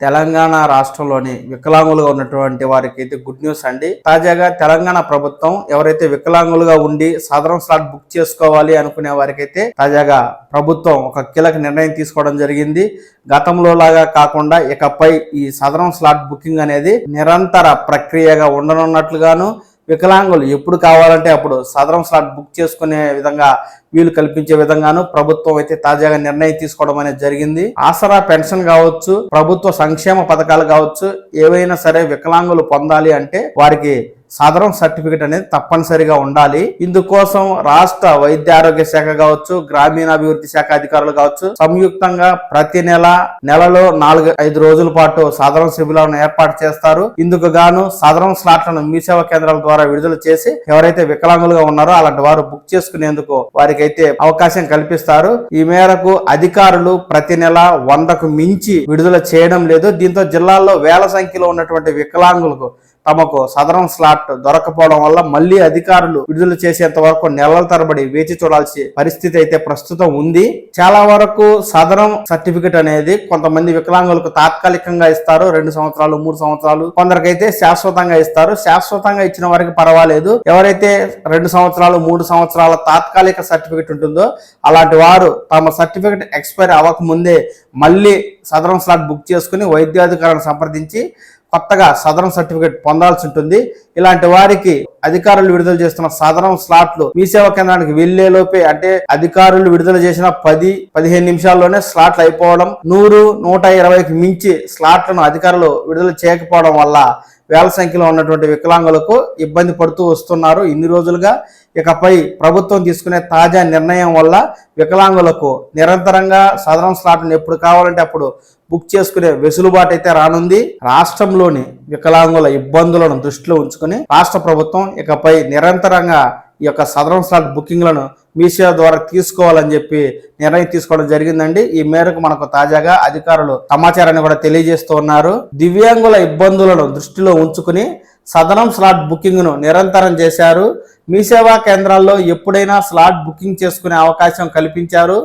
తెలంగాణ రాష్ట్రంలోని వికలాంగులుగా ఉన్నటువంటి వారికి అయితే గుడ్ న్యూస్ అండి. తాజాగా తెలంగాణ ప్రభుత్వం ఎవరైతే వికలాంగులుగా ఉండి సాధారణ స్లాట్ బుక్ చేసుకోవాలి అనుకునే వారికైతే తాజాగా ప్రభుత్వం ఒక కీలక నిర్ణయం తీసుకోవడం జరిగింది. గతంలో లాగా కాకుండా ఇకపై ఈ సాధారణ స్లాట్ బుకింగ్ అనేది నిరంతర ప్రక్రియగా ఉండనున్నట్లుగాను వికలాంగులు ఎప్పుడు కావాలంటే అప్పుడు సదరం స్లాట్ బుక్ చేసుకునే విధంగా వీలు కల్పించే విధంగాను ప్రభుత్వం అయితే తాజాగా నిర్ణయం తీసుకోవడం అనేది జరిగింది. ఆసరా పెన్షన్ కావచ్చు ప్రభుత్వ సంక్షేమ పథకాలు కావచ్చు ఏవైనా సరే వికలాంగులు పొందాలి అంటే వారికి సాధారణ సర్టిఫికేట్ అనేది తప్పనిసరిగా ఉండాలి. ఇందుకోసం రాష్ట్ర వైద్య ఆరోగ్య శాఖ కావచ్చు గ్రామీణాభివృద్ధి శాఖ అధికారులు కావచ్చు సంయుక్తంగా ప్రతి నెల నెలలో నాలుగు ఐదు రోజుల పాటు సాధారణ శిబిరాలను ఏర్పాటు చేస్తారు. ఇందుకు గాను సాధారణ స్లాట్లను మీ సేవా కేంద్రాల ద్వారా విడుదల చేసి ఎవరైతే వికలాంగులుగా ఉన్నారో అలాంటి వారు బుక్ చేసుకునేందుకు వారికి అయితే అవకాశం కల్పిస్తారు. ఈ మేరకు అధికారులు ప్రతి నెల వందకు మించి విడుదల చేయడం లేదు. దీంతో జిల్లాల్లో వేల సంఖ్యలో ఉన్నటువంటి వికలాంగులకు తమకు సదరం స్లాట్ దొరకపోవడం వల్ల మళ్ళీ అధికారులు విడుదల చేసేంత వరకు నెలల తరబడి వేచి చూడాల్సి పరిస్థితి అయితే ప్రస్తుతం ఉంది. చాలా వరకు సదరం సర్టిఫికెట్ అనేది కొంతమంది వికలాంగులకు తాత్కాలికంగా ఇస్తారు. రెండు సంవత్సరాలు మూడు సంవత్సరాలు. కొందరికైతే శాశ్వతంగా ఇస్తారు. శాశ్వతంగా ఇచ్చిన వారికి పర్వాలేదు. ఎవరైతే రెండు సంవత్సరాలు మూడు సంవత్సరాల తాత్కాలిక సర్టిఫికెట్ ఉంటుందో అలాంటి వారు తమ సర్టిఫికెట్ ఎక్స్పైర్ అవ్వక ముందే మళ్ళీ సదరం స్లాట్ బుక్ చేసుకుని వైద్యాధికారులను సంప్రదించి కొత్తగా సదరం సర్టిఫికేట్ పొందాల్సి ఉంటుంది. ఇలాంటి వారికి అధికారులు విడుదల చేస్తున్న సదరం స్లాట్లు మీ సేవా కేంద్రానికి వెళ్ళే లోపే అంటే అధికారులు విడుదల చేసిన పది పదిహేను నిమిషాల్లోనే స్లాట్లు అయిపోవడం నూరు నూట ఇరవైకి మించి స్లాట్లను అధికారులు విడుదల చేయకపోవడం వల్ల వేల సంఖ్యలో ఉన్నటువంటి వికలాంగులకు ఇబ్బంది పడుతూ వస్తున్నారు. ఇన్ని రోజులుగా ఇకపై ప్రభుత్వం తీసుకునే తాజా నిర్ణయం వల్ల వికలాంగులకు నిరంతరంగా సదరం స్లాట్ను ఎప్పుడు కావాలంటే అప్పుడు బుక్ చేసుకునే వెసులుబాటు అయితే రానుంది. రాష్ట్రంలోని వికలాంగుల ఇబ్బందులను దృష్టిలో ఉంచుకుని రాష్ట్ర ప్రభుత్వం ఇకపై నిరంతరంగా ఈ యొక్క సదరం స్లాట్ బుకింగ్లను మీసేవ ద్వారా తీసుకోవాలని చెప్పి నిర్ణయం తీసుకోవడం జరిగిందండి. ఈ మేరకు మనకు తాజాగా అధికారులు సమాచారాన్ని కూడా తెలియజేస్తూ ఉన్నారు. దివ్యాంగుల ఇబ్బందులను దృష్టిలో ఉంచుకుని సదనం స్లాట్ బుకింగ్ను నిరంతరం చేశారు. మీ సేవా కేంద్రాల్లో ఎప్పుడైనా స్లాట్ బుకింగ్ చేసుకునే అవకాశం కల్పించారు.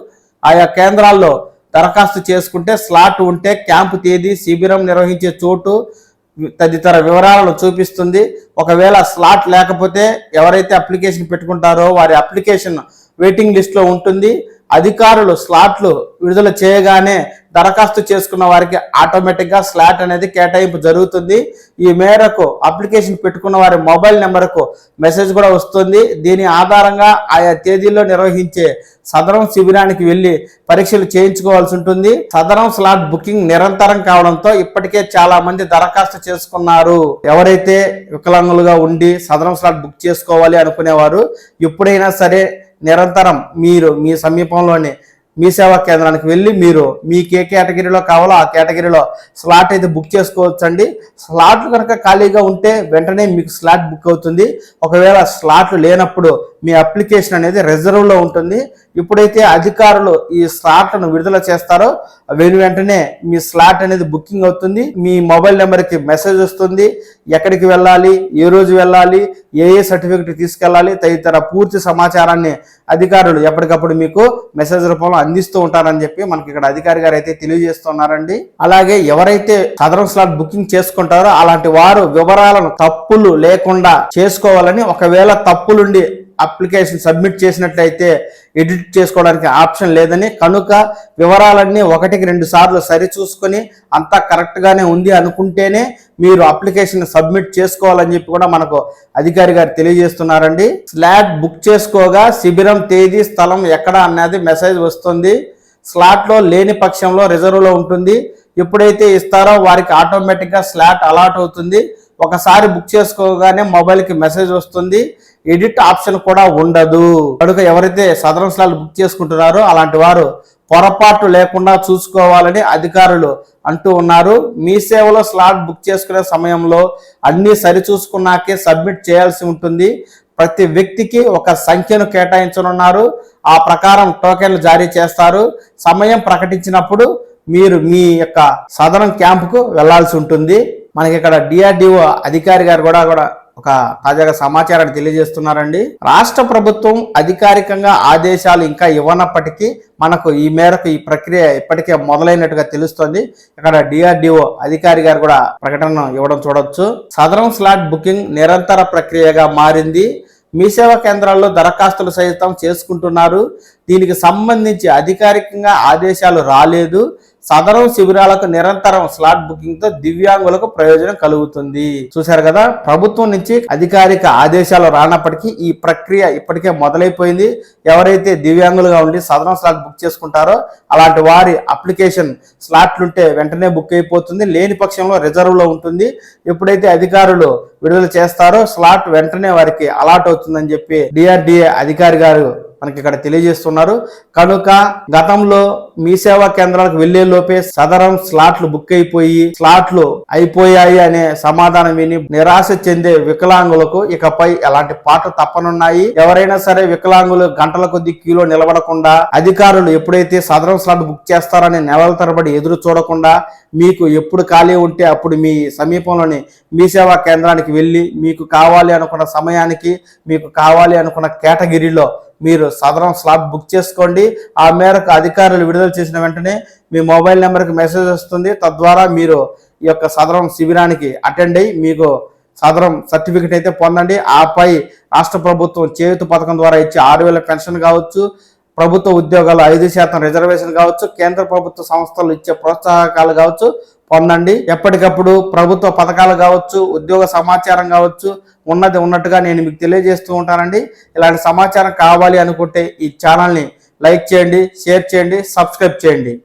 ఆయా కేంద్రాల్లో దరఖాస్తు చేసుకుంటే స్లాట్ ఉంటే క్యాంపు తేదీ శిబిరం నిర్వహించే చోటు తదితర వివరాలను చూపిస్తుంది. ఒకవేళ స్లాట్ లేకపోతే ఎవరైతే అప్లికేషన్ పెట్టుకుంటారో వారి అప్లికేషన్ వెయిటింగ్ లిస్ట్లో ఉంటుంది. అధికారులు స్లాట్లు విడుదల చేయగానే దరఖాస్తు చేసుకున్న వారికి ఆటోమేటిక్గా స్లాట్ అనేది కేటాయింపు జరుగుతుంది. ఈ మేరకు అప్లికేషన్ పెట్టుకున్న వారి మొబైల్ నెంబర్కు మెసేజ్ కూడా వస్తుంది. దీని ఆధారంగా ఆయా తేదీల్లో నిర్వహించే సదరం శిబిరానికి వెళ్ళి పరీక్షలు చేయించుకోవాల్సి ఉంటుంది. సదరం స్లాట్ బుకింగ్ నిరంతరం కావడంతో ఇప్పటికే చాలా మంది దరఖాస్తు చేసుకున్నారు. ఎవరైతే వికలాంగులుగా ఉండి సదరం స్లాట్ బుక్ చేసుకోవాలి అనుకునేవారు ఎప్పుడైనా సరే నిరంతరం మీరు మీ సమీపంలోని మీ సేవా కేంద్రానికి వెళ్ళి మీరు మీకు ఏ కేటగిరీలో కావాలో ఆ కేటగిరీలో స్లాట్ అయితే బుక్ చేసుకోవచ్చండి. స్లాట్లు కనుక ఖాళీగా ఉంటే వెంటనే మీకు స్లాట్ బుక్ అవుతుంది. ఒకవేళ స్లాట్లు లేనప్పుడు మీ అప్లికేషన్ అనేది రిజర్వ్లో ఉంటుంది. ఇప్పుడైతే అధికారులు ఈ స్లాట్లను విడుదల చేస్తారో వెను వెంటనే మీ స్లాట్ అనేది బుకింగ్ అవుతుంది. మీ మొబైల్ నెంబర్కి మెసేజ్ వస్తుంది. ఎక్కడికి వెళ్ళాలి ఏ రోజు వెళ్ళాలి ఏ ఏ సర్టిఫికెట్ తీసుకెళ్ళాలి తదితర పూర్తి సమాచారాన్ని అధికారులు ఎప్పటికప్పుడు మీకు మెసేజ్ రూపంలో అందిస్తూ ఉంటారని చెప్పి మనకి ఇక్కడ అధికారి గారు అయితే తెలియజేస్తున్నారండి. అలాగే ఎవరైతే సదరం స్లాట్ బుకింగ్ చేసుకుంటారో అలాంటి వారు వివరాలను తప్పులు లేకుండా చేసుకోవాలని ఒకవేళ తప్పులుండి అప్లికేషన్ సబ్మిట్ చేసినట్లయితే ఎడిట్ చేసుకోవడానికి ఆప్షన్ లేదని. కనుక వివరాలన్నీ ఒకటికి రెండు సార్లు సరిచూసుకొని అంతా కరెక్ట్గానే ఉంది అనుకుంటేనే మీరు అప్లికేషన్ సబ్మిట్ చేసుకోవాలని చెప్పి కూడా మనకు అధికారి గారు తెలియజేస్తున్నారండి. స్లాట్ బుక్ చేసుకోగా శిబిరం తేదీ స్థలం ఎక్కడ అన్నది మెసేజ్ వస్తుంది. స్లాట్లో లేని పక్షంలో రిజర్వ్లో ఉంటుంది. ఎప్పుడైతే ఇస్తారో వారికి ఆటోమేటిక్గా స్లాట్ అలాట్ అవుతుంది. ఒకసారి బుక్ చేసుకోగానే మొబైల్కి మెసేజ్ వస్తుంది. ఎడిట్ ఆప్షన్ కూడా ఉండదు. కనుక ఎవరైతే సదరం స్లాట్ బుక్ చేసుకుంటున్నారో అలాంటి వారు పొరపాటు లేకుండా చూసుకోవాలని అధికారులు అంటూ ఉన్నారు. మీ సేవలో స్లాట్ బుక్ చేసుకునే సమయంలో అన్నీ సరిచూసుకున్నాకే సబ్మిట్ చేయాల్సి ఉంటుంది. ప్రతి వ్యక్తికి ఒక సంఖ్యను కేటాయించనున్నారు. ఆ ప్రకారం టోకెన్లు జారీ చేస్తారు. సమయం ప్రకటించినప్పుడు మీరు మీ యొక్క సదరం క్యాంపుకు వెళ్ళాల్సి ఉంటుంది. మనకి ఇక్కడ డిఆర్డిఓ అధికారి గారు కూడా కూడా ఒక తాజాగా సమాచారాన్ని తెలియజేస్తున్నారండి. రాష్ట్ర ప్రభుత్వం అధికారికంగా ఆదేశాలు ఇంకా ఇవ్వనప్పటికీ మనకు ఈ మేరకు ఈ ప్రక్రియ ఇప్పటికే మొదలైనట్టుగా తెలుస్తోంది. ఇక్కడ డిఆర్డిఓ అధికారి గారు కూడా ప్రకటన ఇవ్వడం చూడవచ్చు సదరం స్లాట్ బుకింగ్ నిరంతర ప్రక్రియగా మారింది. మీ సేవా కేంద్రాల్లో దరఖాస్తులు సైతం చేసుకుంటున్నారు. దీనికి సంబంధించి అధికారికంగా ఆదేశాలు రాలేదు. సదరం శిబిరాలకు నిరంతరం స్లాట్ బుకింగ్తో దివ్యాంగులకు ప్రయోజనం కలుగుతుంది. చూశారు కదా ప్రభుత్వం నుంచి అధికారిక ఆదేశాలు రానప్పటికీ ఈ ప్రక్రియ ఇప్పటికే మొదలైపోయింది. ఎవరైతే దివ్యాంగులుగా ఉండి సదరం స్లాట్ బుక్ చేసుకుంటారో అలాంటి వారి అప్లికేషన్ స్లాట్లుంటే వెంటనే బుక్ అయిపోతుంది. లేని పక్షంలో రిజర్వ్లో ఉంటుంది. ఎప్పుడైతే అధికారులు విడుదల చేస్తారో స్లాట్ వెంటనే వారికి అలాట్ అవుతుందని చెప్పి డిఆర్డిఏ అధికారి గారు మనకి ఇక్కడ తెలియజేస్తున్నారు. కనుక గతంలో మీ సేవా కేంద్రాలకు వెళ్ళే లోపే సదరం స్లాట్లు బుక్ అయిపోయి స్లాట్లు అయిపోయాయి అనే సమాధానం విని నిరాశ చెందే వికలాంగులకు ఇకపై ఎలాంటి పాటలు తప్పనున్నాయి. ఎవరైనా సరే వికలాంగులు గంటల కొద్ది క్యూలో నిలబడకుండా అధికారులు ఎప్పుడైతే సదరం స్లాట్ బుక్ చేస్తారని నెలల తరబడి ఎదురు చూడకుండా మీకు ఎప్పుడు ఖాళీ ఉంటే అప్పుడు మీ సమీపంలోని మీ సేవా కేంద్రానికి వెళ్ళి మీకు కావాలి అనుకున్న సమయానికి మీకు కావాలి అనుకున్న కేటగిరీలో మీరు సదరం స్లాబ్ బుక్ చేసుకోండి. ఆ మేరకు అధికారులు విడుదల చేసిన వెంటనే మీ మొబైల్ నెంబర్కి మెసేజ్ వస్తుంది. తద్వారా మీరు ఈ యొక్క సదరం శిబిరానికి అటెండ్ అయ్యి మీకు సదరం సర్టిఫికెట్ అయితే పొందండి. ఆపై రాష్ట్ర ప్రభుత్వం చేయుత పథకం ద్వారా ఇచ్చే ఆరు వేల పెన్షన్ కావచ్చు ప్రభుత్వ ఉద్యోగాలు ఐదు శాతం రిజర్వేషన్ కావచ్చు కేంద్ర ప్రభుత్వ సంస్థలు ఇచ్చే ప్రోత్సాహకాలు కావచ్చు పొందండి. ఎప్పటికప్పుడు ప్రభుత్వ పథకాలు కావచ్చు ఉద్యోగ సమాచారం కావచ్చు ఉన్నది ఉన్నట్టుగా నేను మీకు తెలియజేస్తూ ఉంటానండి. ఇలాంటి సమాచారం కావాలి అనుకుంటే ఈ ఛానల్ని లైక్ చేయండి షేర్ చేయండి సబ్స్క్రైబ్ చేయండి.